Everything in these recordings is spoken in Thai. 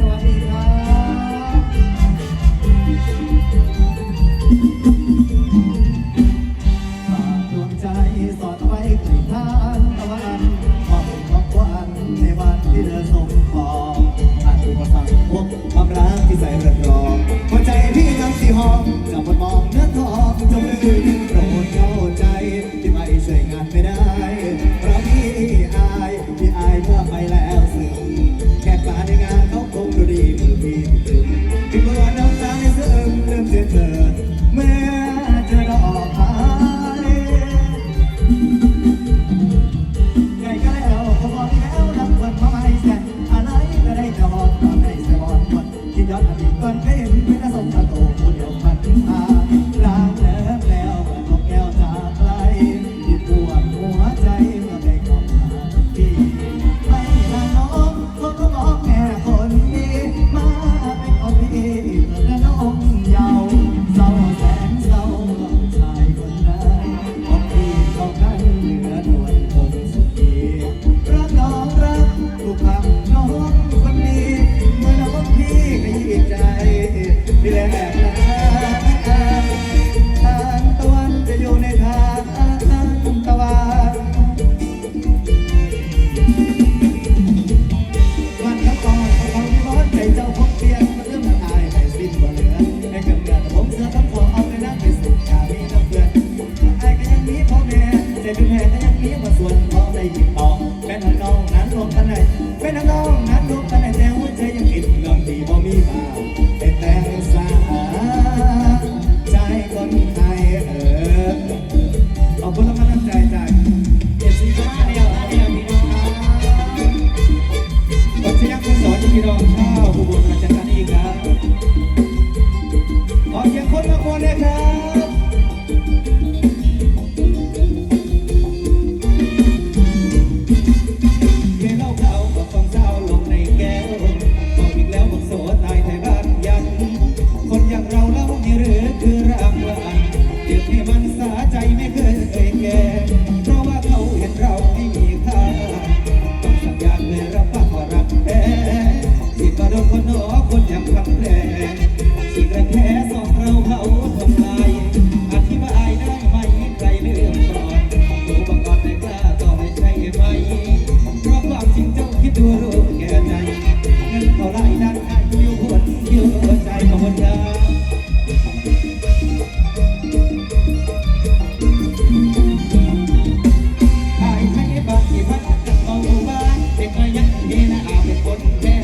ฝากดวงใจสอดไว้กลิ่นทานตะวันมองเป็วัญในวันที่เธอสมปองผ่านอุปสรรคพบความรักที่ใส่รือรองหัวใจพี่ทั้สีห้องจะมามองเนื้อทองจมลืมโปรดเข้ใจที่ไม่ช่ยงานไม่ได้เพราะพี่อายพี่อายเมื่อไปแล้ว แพงก็ยังเลี้ยงมาสวน Yeah.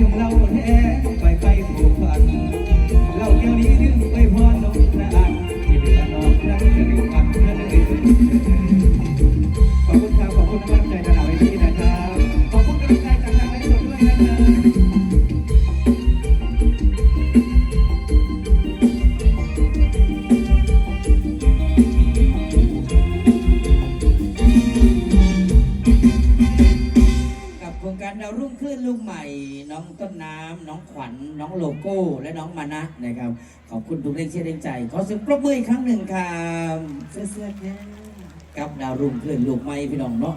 ไอ้ดื่มเหล้าแท้ไปไปผูกพันเราเกี่ยวนี้ดื่มไปพรนกนานที่เหลือนอกนั้นจะดื่มมันเพื่อเลยขอบคุณครับขอบคุณน้ำใจจากหนาที่นะครับขอบคุณกำลังใจจากทางไลฟ์สดด้วยนะครับ รงการดาวรุ่งขึ้นลูกใหม่ น้องต้นน้ำน้องขวัญน้องโลโก้ และน้องมานะนะครับ ขอบคุณทุกแรงเชียร์แรงใจ ขอเสียงปรบมืออีกครั้งหนึ่งครับเสื้อเสื้อแค่กับดาวรุ่งขึ้นลูกใหม่พี่น้องเนาะ